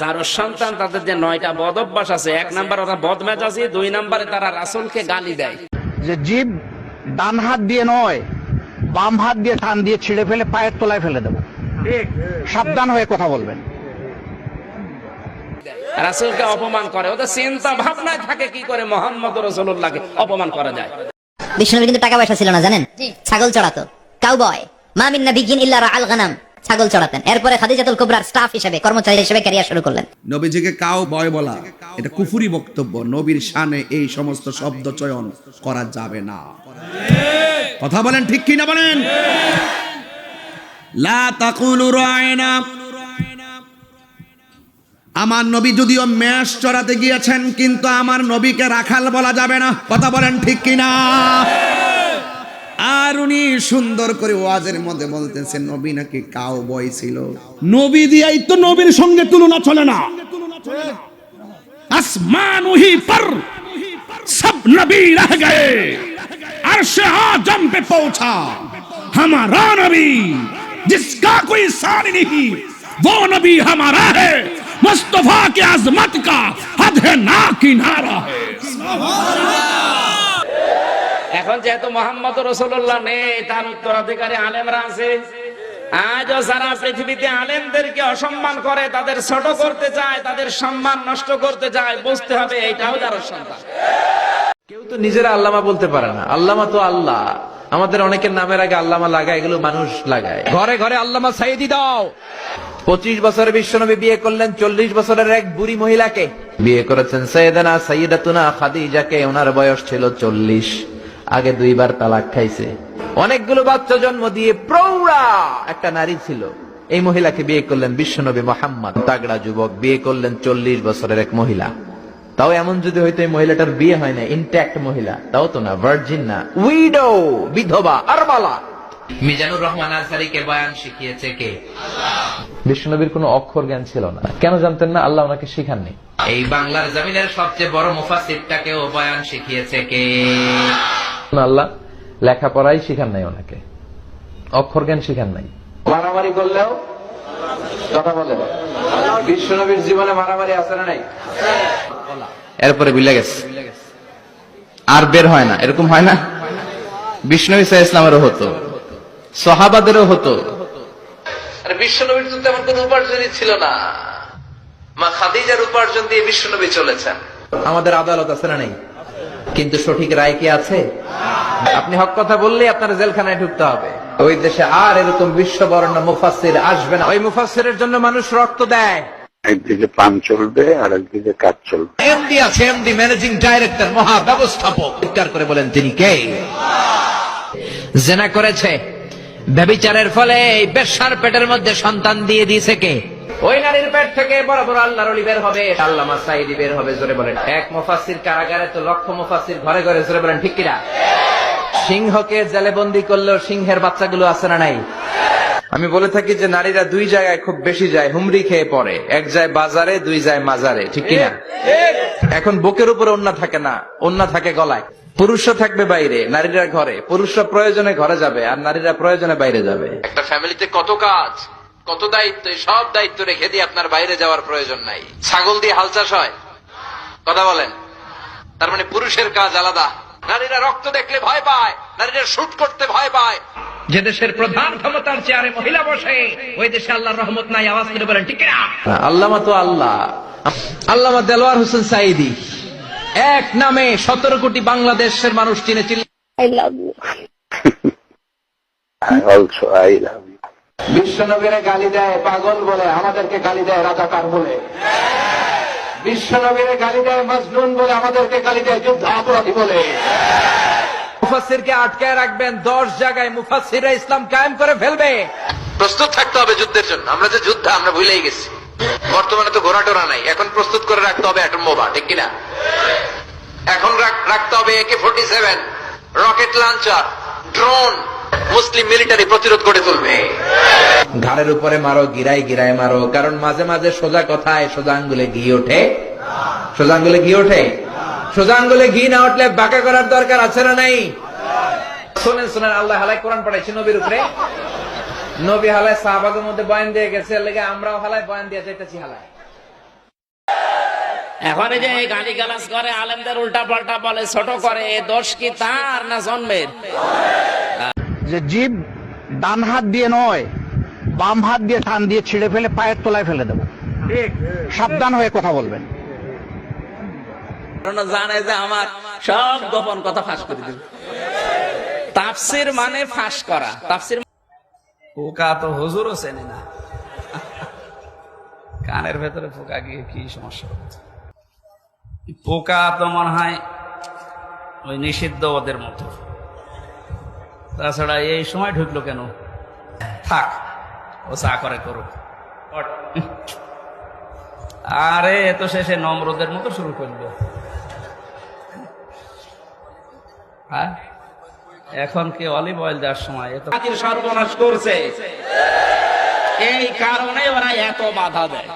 যারো সন্তান তাদের যে নয়টা বদ অভ্যাস আছে এক নাম্বার ওরা বদমেজাজি দুই নাম্বারে তারা রাসুলকে গালি দেয়। যে জীব ডান হাত দিয়ে নয় বাম হাত দিয়ে টান দিয়ে ছিঁড়ে ফেলে পায়ের তলায় ফেলে দেবো। সাবধান হয়ে কথা বলবেন। রাসুলকে অপমান করে ওদের চিন্তা ভাবনায় থাকে কি করে মোহাম্মদ রসুল্লাহকে অপমান করা যায়। বিষ্ণুনবীর কিন্তু টাকা পয়সা ছিল না জানেন? ছাগল চড়াতো। কাউবয় মামিন নাবিগিন ইল্লা আল গানাম। ছাগল চড়াতেন। এরপরে খাদিজাতুল কুবরার স্টাফ হিসেবে, কর্মচারী হিসেবে ক্যারিয়ার শুরু করলেন। নবীজিকে কাও বয় বলা, এটা কুফুরি বক্তব্য। নবীর শানে এই সমস্ত শব্দ চয়ন করা যাবে না। কথা বলেন ঠিক কি না বলেন? লা তাকুলু রায়না। আমার নবী যদিও ম্যাশ চড়াতে গিয়েছেন, কিন্তু আমার নবীকে রাখাল বলা যাবে না। কথা বলেন ঠিক কি না আর উনি সুন্দর করে ওয়াজের মধ্যে বলতেছেন নবী নাকি কাউ বয় ছিল নবী দিয়াই তো নবীর সঙ্গে তুলনা চলে না आसमान ही पर सब नबी रह गए अर्श आजम पे पहुंचा हमारा नबी जिसका कोई सार नहीं वो नबी हमारा है मुस्तफा की अजमत का हद है ना किनारा है এখন যেহেতু মোহাম্মদ রসুল্লাহ নেই তার উত্তরাধিকারী আলেমরা আছে। আজও সারা পৃথিবীতে আলেমদেরকে অসম্মান করে তাদের ছোট করতে চায় তাদের সম্মান নষ্ট করতে চায় বুঝতে হবে এটাও যার সন্তান। কেউ তো নিজেরা আল্লামা বলতে পারে না। আল্লামা তো আল্লাহ। আমাদের অনেকের নামের আগে আল্লামা লাগায় এগুলো মানুষ লাগায়। ঘরে ঘরে আল্লামা সাইদি দাও। পঁচিশ বছরের বিশ্বনবী বিয়ে করলেন চল্লিশ বছরের এক বুড়ি মহিলাকে। বিয়ে করেছেন সৈয়দানা সৈয়দাতুনা খাদিজাকে ওনার বয়স ছিল চল্লিশ। আগে দুইবার তালাক খাইছে। অনেকগুলো বাচ্চা জন্ম দিয়ে প্রৌঢ়া একটা নারী ছিল। এই মহিলাকে বিয়ে করলেন বিশ্বনবী মোহাম্মদ। তাগড়া যুবক, বিয়ে করলেন চল্লিশ বছরের এক মহিলা। তাও এমন যদি হয়তো এই মহিলাটার বিয়ে হয় না ইনট্যাক্ট মহিলা, তাও তো না ভার্জিন না। উইডো বিধবা, আরবালা। মিজানুর রহমান আনসারিকে বয়ান শিখিয়েছে কে? বিষ্ণুনবীর কোনো অক্ষর জ্ঞান ছিল না। কেন জানতেন না, আল্লাহ ওনাকে শিখাননি। এই বাংলার জমিনের সবচেয়ে বড় মুফাসিরটাকেও বয়ান শিখিয়েছে কে? আল্লাহ লেখাপড়াই শিখান নাই ওনাকে। অক্ষর জ্ঞান শিখান নাই। মারামারি করলেও কথা বলে বিশ্বনবীর জীবনে মারামারি আছে না নাই? এরপরে বিলে গেছে। আর বের হয় না। এরকম হয় না? বিষ্ণু ইসা ইসলামেরও হতো। সহাবাদেরও হতো। আর বিশ্বনবীর তো তেমন কোন উপার্জনই ছিল না। মা খাদিজার উপার্জন দিয়ে বিশ্বনবী চলেছেন। আমাদের আদালত আছে না নেই? কিন্তু সঠিক রায় কি আছে? আপনি হক কথা বললেই আপনার জেলখানায় ঢুকতে হবে। ওই দেশে আর এরকম বিশ্ববর্ণ মুফাসির আসবে না। ওই মুফাসিরের জন্য মানুষ রক্ত দেয়। একদিকে পান চলবে আর একদিকে কাজ চলবে। এমডি আছে এমডি ম্যানেজিং ডাইরেক্টর মহা ব্যবস্থাপক চিৎকার করে বলেন তিনি কে? জেনা করেছে। ব্যবিচারের ফলে এই বেশ্যার পেটের মধ্যে সন্তান দিয়ে দিয়েছে কে? ওই নারীর পেট থেকে বড় বড় আল্লাহর অলি বের হবে আল্লামা সাইদি বের হবে, জোরে বলেন। এক মুফাসির কারাগারে তো লক্ষ মুফাসির ঘরে ঘরে, জোরে বলেন, ঠিক কিনা? সিংহকে জেলে বন্দি করলেও সিংহের বাচ্চাগুলো আছে না নাই? আমি বলে থাকি যে নারীরা দুই জায়গায় খুব বেশি যায়, হুমড়ি খেয়ে পড়ে। এক যায় বাজারে, দুই যায় মাজারে, ঠিক কিনা? এখন বুকের উপরে অন্য থাকে না অন্য থাকে গলায়। পুরুষরা থাকবে বাইরে, নারীরা ঘরে। পুরুষরা প্রয়োজনে ঘরে যাবে, আর নারীরা প্রয়োজনে বাইরে যাবে। একটা ফ্যামিলিতে কত কাজ? কত দায়িত্ব সব দায়িত্ব রেখে দিয়ে আপনার বাইরে যাওয়ার প্রয়োজন নাই। ছাগল দিয়ে হাল চাষ হয়? কথা বলেন। তার মানে পুরুষের কাজ আলাদা। নারীরা রক্ত দেখলে ভয় পায় নারীরা শুট করতে ভয় পায়। যে দেশের প্রধান ক্ষমতার চেয়ারে মহিলা বসে ওই দেশে আল্লাহর রহমত নাই আওয়াজ করে বলেন ঠিক না আল্লামা তো আল্লাহ। আল্লামা দেলোয়ার হোসেন সাইদি এক নামে সতেরো কোটি বাংলাদেশের মানুষ চিনে চিনলে অলসো আই লাভ ইউ বিশ্বনবীরে গালি দেয় পাগল বলে আমাদেরকে গালি দেয় রাজাকার বলে। বিশ্বনবীরে গালি দেয় মজনুন বলে আমাদেরকে গালি দেয় যুদ্ধ অপরাধী বলে। মুফাসিরকে আটকায় রাখবেন দশ জায়গায় মুফাসিরা ইসলাম কায়েম করে ফেলবে। প্রস্তুত থাকতে হবে যুদ্ধের জন্য। আমরা যে যুদ্ধ আমরা ভুলেই গেছি। বর্তমানে তো ঘোড়া টোরা নাই। এখন প্রস্তুত করে রাখতে হবে অ্যাটম বোমা ঠিক কিনা? এখন রাখতে হবে AK forty seven rocket launcher drone মুসলিম মিলিটারি প্রতিরোধ করে তুলবে। ঘাড়ের উপরে মারো গিরায় গিরায় মারো। কারণ মাঝে মাঝে সোজা কথায় সোজা আঙ্গুলে ঘি ওঠে। সোজা আঙ্গুলে ঘি ওঠে? সোজা আঙ্গুলে ঘি না উঠলে বাঁকা করার দরকার আছে না নাই? শোনেন শোনেন আল্লাহ হালাই কোরআন পড়াইছে নবীর উপরে। নবী হালায় সাহাবাগের মধ্যে বয়ান দিয়ে গেছে লেগে আমরাও হালায় বয়ান দিয়ে যাইতেছি হালায়। এখন এই যে গালি গালাজ করে আলেমদের উল্টা পাল্টা বলে ছোট করে এ দোষ কি তার না জন্মের? যে জীব ডান হাত দিয়ে নয় বাম হাত দিয়ে টান দিয়ে ছিঁড়ে ফেলে পায়ের তলায় ফেলে দেবো। সাবধান হয়ে কথা বলবেন। জানে যে আমার সব গোপন কথা ফাঁস করে দেবে। তাফসির মানে ফাঁস করা। তাফসির পোকা তো হুজুরও চেনে না। কানের ভেতরে পোকা গিয়ে কি সমস্যা হচ্ছে? পোকা তো মনে হয় ওই নিষিদ্ধ ওদের মতো। তাছাড়া এই সময় ঢুকলো কেন? থাক। ও চা করে করুক। আরে এত শেষে নম্রদের মতো শুরু করল। হ্যাঁ? এখন কি অলিভ অয়েল দেওয়ার সময়? এত সর্বনাশ করছে। এই কারণে ওরা এত বাধা দেয়।